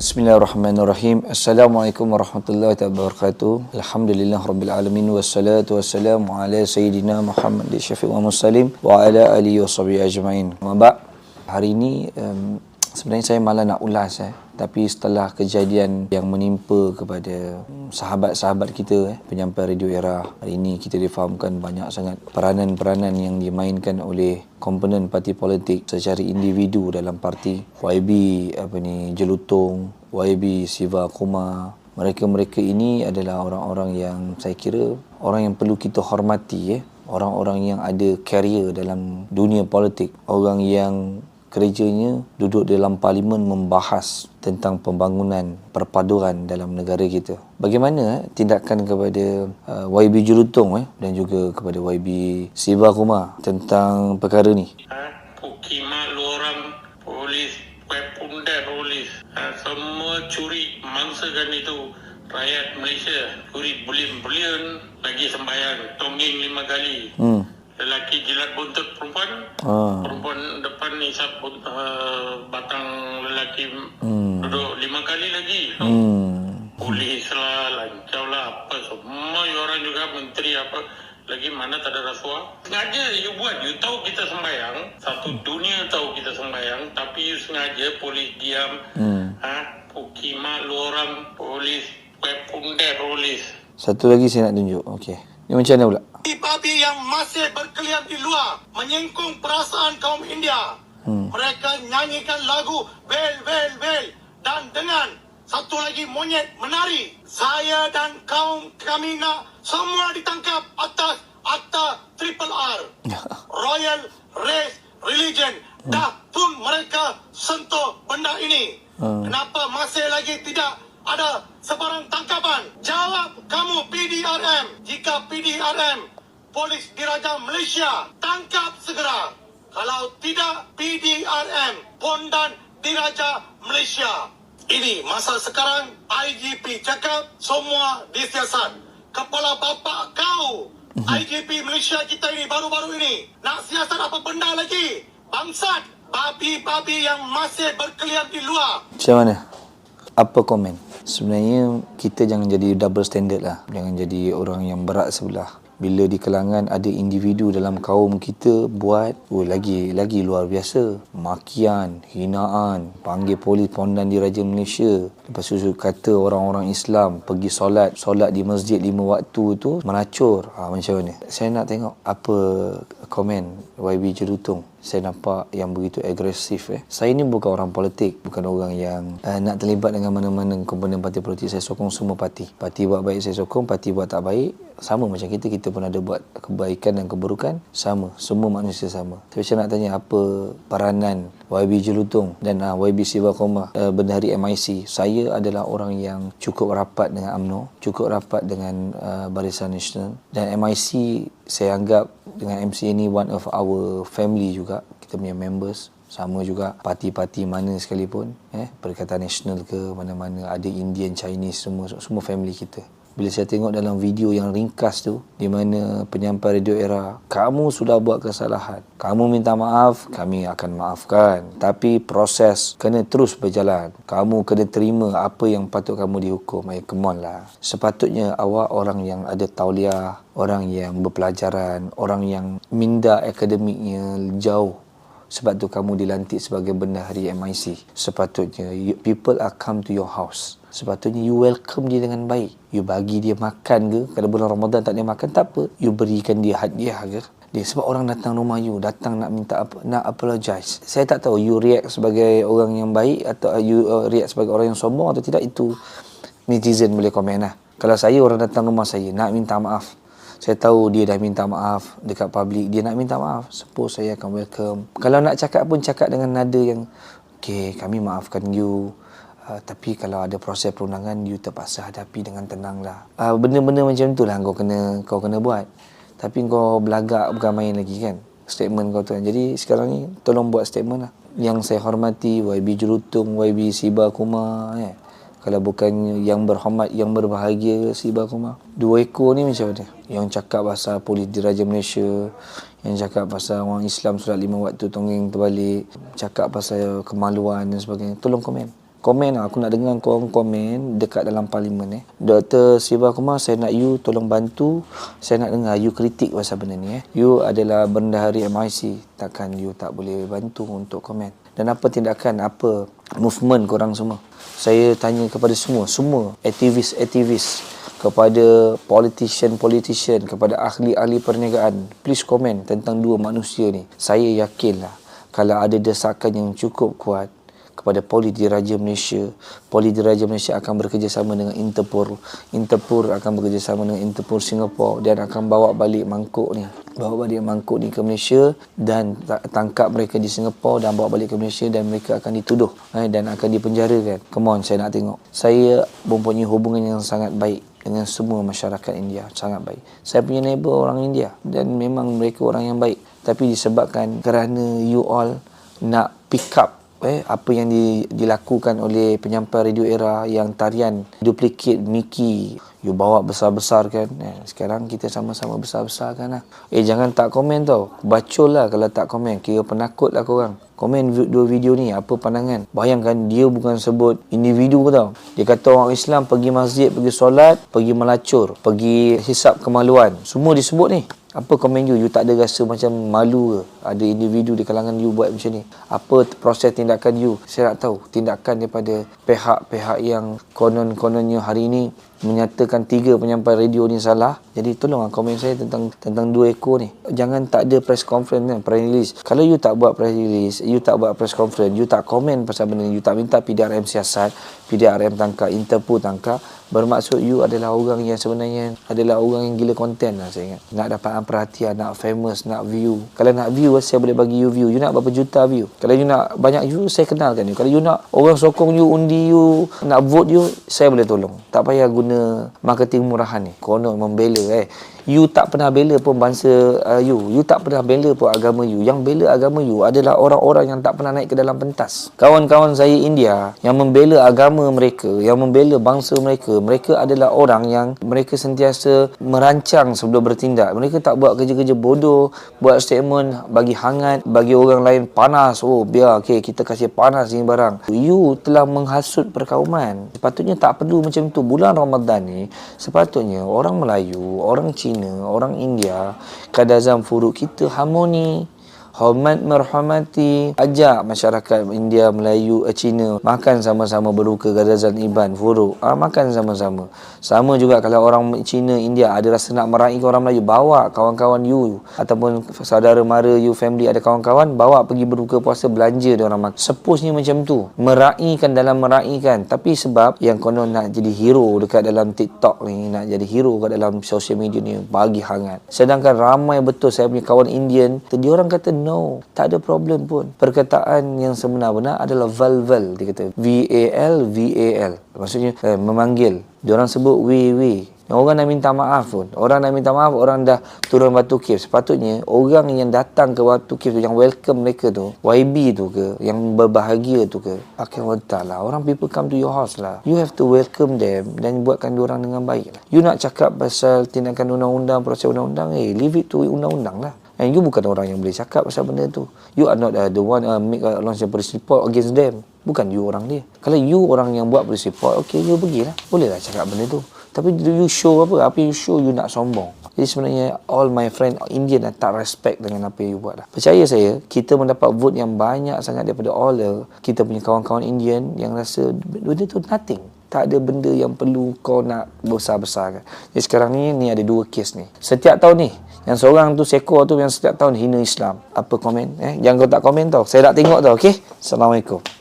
Bismillahirrahmanirrahim. Assalamualaikum warahmatullahi wabarakatuh. Alhamdulillah rabbil alamin wassalatu wassalamu ala sayyidina Muhammad syafiq wa muslim wa ala alihi wa ajmain. Mabak hari ini um, sebenarnya saya malah nak ulas eh. Tapi setelah kejadian yang menimpa kepada sahabat-sahabat kita eh, penyampai radio era hari ini kita difahamkan banyak sangat peranan-peranan yang dimainkan oleh komponen parti politik secara individu dalam parti. YB apa ni Jelutong YB Siva Kuma mereka-mereka ini adalah orang-orang yang saya kira orang yang perlu kita hormati eh. Orang-orang yang ada career dalam dunia politik. Orang yang kerjanya duduk dalam parlimen membahas tentang pembangunan perpaduan dalam negara kita. Bagaimana eh, tindakan kepada uh, YB Jurutong eh, dan juga kepada YB Siva Kuma tentang perkara ni? Ha? Pukimak lu orang polis, web punda polis. Ha? Semua curi mangsakan itu rakyat Malaysia. Curi bulim-bulian lagi sembahyang. Tongging lima kali. Hmm. Lelaki jilat buntut perempuan. Ah. Perempuan depan isap uh, batang lelaki Hmm. duduk lima kali lagi. Hmm. Polis lah, lancau lah, apa semua you orang juga menteri apa lagi mana tak ada rasuah. Sengaja you buat, you tahu kita sembayang, satu dunia tahu kita sembayang, tapi you sengaja polis diam, Hmm. ha, pukimak lu orang polis, web punda polis. Satu lagi saya nak tunjuk. Okey. Ni macam mana pula? babi yang masih berkeliam di luar menyingkung perasaan kaum India. Hmm. Mereka nyanyikan lagu Bel Bel Bel dan dengan satu lagi monyet menari. Saya dan kaum kami nak semua ditangkap atas akta Triple R. Royal Race Religion. Dah pun mereka sentuh benda ini. Hmm. Kenapa masih lagi tidak ada sebarang tangkapan? Kamu PDRM. Jika PDRM, Polis Diraja Malaysia, tangkap segera. Kalau tidak, PDRM, Pondan Diraja Malaysia. Ini masa sekarang IGP cakap semua disiasat. Kepala bapa kau, IGP Malaysia kita ini baru-baru ini. Nak siasat apa benda lagi? Bangsat, babi-babi yang masih berkeliam di luar. Macam mana? Apa komen? Sebenarnya kita jangan jadi double standard lah. Jangan jadi orang yang berat sebelah. Bila di kalangan ada individu dalam kaum kita buat oh lagi lagi luar biasa. Makian, hinaan, panggil polis pondan di Raja Malaysia. Lepas tu kata orang-orang Islam pergi solat, solat di masjid lima waktu tu meracur. Ha, macam mana? Saya nak tengok apa komen YB Jerutong saya nampak yang begitu agresif eh. Saya ni bukan orang politik, bukan orang yang uh, nak terlibat dengan mana-mana komponen parti politik. Saya sokong semua parti. Parti buat baik saya sokong, parti buat tak baik sama macam kita kita pun ada buat kebaikan dan keburukan sama semua manusia sama tapi saya nak tanya apa peranan YB Jelutong dan uh, YB Siva Koma uh, bendahari MIC saya adalah orang yang cukup rapat dengan AMNO cukup rapat dengan uh, Barisan Nasional dan MIC saya anggap dengan MC ni one of our family juga. Kita punya members sama juga parti-parti mana sekalipun eh Perikatan Nasional ke mana-mana ada Indian Chinese semua semua family kita bila saya tengok dalam video yang ringkas tu di mana penyampai radio era kamu sudah buat kesalahan. Kamu minta maaf kami akan maafkan. Tapi proses kena terus berjalan. Kamu kena terima apa yang patut kamu dihukum. Eh come on lah. Sepatutnya awak orang yang ada tauliah orang yang berpelajaran orang yang minda akademiknya jauh sebab tu kamu dilantik sebagai bendahari MIC sepatutnya you, people are come to your house. Sepatutnya you welcome dia dengan baik. You bagi dia makan ke kalau bulan Ramadan tak dia makan tak apa. You berikan dia hadiah ke. Dia sebab orang datang rumah you datang nak minta apa nak apologize. Saya tak tahu you react sebagai orang yang baik atau you uh, react sebagai orang yang sombong atau tidak itu netizen boleh komen lah. Kalau saya orang datang rumah saya nak minta maaf saya tahu dia dah minta maaf dekat public. Dia nak minta maaf. Suppose saya akan welcome. Kalau nak cakap pun cakap dengan nada yang okay kami maafkan you. Uh, tapi kalau ada proses perundangan you terpaksa hadapi dengan tenang lah. Uh, benda-benda macam tu lah kau kena kau kena buat. Tapi kau belagak bukan main lagi kan? Statement kau tu kan. Jadi sekarang ni tolong buat statement lah. Yang saya hormati YB Jerutung YB Siba Kuma eh. Kalau bukan yang berhormat yang berbahagia Siba Kuma dua ekor ni macam mana yang cakap pasal polis diraja Malaysia yang cakap pasal orang Islam solat lima waktu tonggeng terbalik cakap pasal kemaluan dan sebagainya tolong komen Komen lah. Aku nak dengar korang komen dekat dalam parlimen eh. Dr. Siva Kumar, saya nak you tolong bantu. Saya nak dengar you kritik pasal benda ni eh. You adalah bendahari MIC. Takkan you tak boleh bantu untuk komen. Dan apa tindakan, apa movement korang semua. Saya tanya kepada semua, semua aktivis-aktivis kepada politician-politician, kepada ahli-ahli perniagaan. Please komen tentang dua manusia ni. Saya yakinlah kalau ada desakan yang cukup kuat kepada Polis Diraja Malaysia, Polis Diraja Malaysia akan bekerjasama dengan Interpol. Interpol akan bekerjasama dengan Interpol Singapura dan akan bawa balik mangkuk ni. Bawa balik mangkuk ni ke Malaysia dan ta- tangkap mereka di Singapura dan bawa balik ke Malaysia dan mereka akan dituduh eh, dan akan dipenjarakan. Come on, saya nak tengok. Saya mempunyai hubungan yang sangat baik dengan semua masyarakat India sangat baik. Saya punya neighbor orang India dan memang mereka orang yang baik. Tapi disebabkan kerana you all nak pick up eh apa yang di, dilakukan oleh penyampai radio era yang tarian duplicate Mickey. You bawa besar-besar kan? Eh, sekarang kita sama-sama besar-besar kan lah. eh jangan tak komen tau. Bacol lah kalau tak komen. Kira penakut lah korang. Komen dua video ni apa pandangan? Bayangkan dia bukan sebut individu tau. Dia kata orang Islam pergi masjid pergi solat pergi melacur pergi hisap kemaluan. Semua disebut ni apa komen you? You tak ada rasa macam malu ke? Ada individu di kalangan you buat macam ni. Apa proses tindakan you? Saya nak tahu tindakan daripada pihak-pihak yang konon-kononnya hari ini menyatakan tiga penyampai radio ni salah. Jadi tolonglah komen saya tentang tentang dua ekor ni. Jangan tak ada press conference kan, press release. Kalau you tak buat press release, you tak buat press conference, you tak komen pasal benda ni, you tak minta PDRM siasat, PDRM tangkap, Interpol tangkap, bermaksud you adalah orang yang sebenarnya adalah orang yang gila konten lah saya ingat. Nak dapat perhatian, nak famous, nak view. Kalau nak view, saya boleh bagi you view. You nak berapa juta view? Kalau you nak banyak view, saya kenalkan you. Kalau you nak orang sokong you, undi you, nak vote you, saya boleh tolong. Tak payah guna marketing murahan ni. Konon membela eh. You tak pernah bela pun bangsa uh, you. You tak pernah bela pun agama you. Yang bela agama you adalah orang-orang yang tak pernah naik ke dalam pentas. Kawan-kawan saya India yang membela agama mereka, yang membela bangsa mereka, mereka adalah orang yang mereka sentiasa merancang sebelum bertindak. Mereka tak buat kerja-kerja bodoh, buat statement bagi hangat, bagi orang lain panas. Oh, biar okay, kita kasih panas ni barang. You telah menghasut perkauman. Sepatutnya tak perlu macam tu. Bulan Ramadan ni, sepatutnya orang Melayu, orang Cina, orang India, kadazam furuk kita harmoni hormat merhormati ajak masyarakat India Melayu eh, Cina makan sama-sama berbuka gadazan iban furuk ah, makan sama-sama. Sama juga kalau orang Cina India ada rasa nak meraihkan orang Melayu bawa kawan-kawan you ataupun saudara mara you family ada kawan-kawan bawa pergi berbuka puasa belanja dia orang makan. Sepusnya macam tu. Meraihkan dalam meraihkan. Tapi sebab yang konon nak jadi hero dekat dalam TikTok ni nak jadi hero kat dalam social media ni bagi hangat. Sedangkan ramai betul saya punya kawan Indian dia orang kata no tak ada problem pun perkataan yang sebenar-benar adalah val-val dia kata V-A-L V-A-L maksudnya eh, memanggil dia orang sebut we we Orang nak minta maaf pun. Orang nak minta maaf, orang dah turun batu cave. Sepatutnya, orang yang datang ke batu cave tu, yang welcome mereka tu, YB tu ke, yang berbahagia tu ke, akan wadah lah. Orang people come to your house lah. You have to welcome them dan buatkan orang dengan baik lah. You nak cakap pasal tindakan undang-undang, proses undang-undang, eh, leave it to undang-undang lah. And you bukan orang yang boleh cakap pasal benda tu. You are not uh, the one uh, make a launch a police report against them. Bukan you orang dia. Kalau you orang yang buat police report, okay, you pergilah. Bolehlah cakap benda tu. Tapi do you show apa? Apa you show you nak sombong. Jadi sebenarnya all my friend Indian dah tak respect dengan apa yang you buat lah. Percaya saya, kita mendapat vote yang banyak sangat daripada all the, kita punya kawan-kawan Indian yang rasa benda tu nothing. Tak ada benda yang perlu kau nak besar-besarkan. Jadi sekarang ni, ni ada dua kes ni. Setiap tahun ni, yang seorang tu sekor tu yang setiap tahun hina Islam. Apa komen? Eh? Jangan kau tak komen tau. Saya nak tengok tau, okey? Assalamualaikum.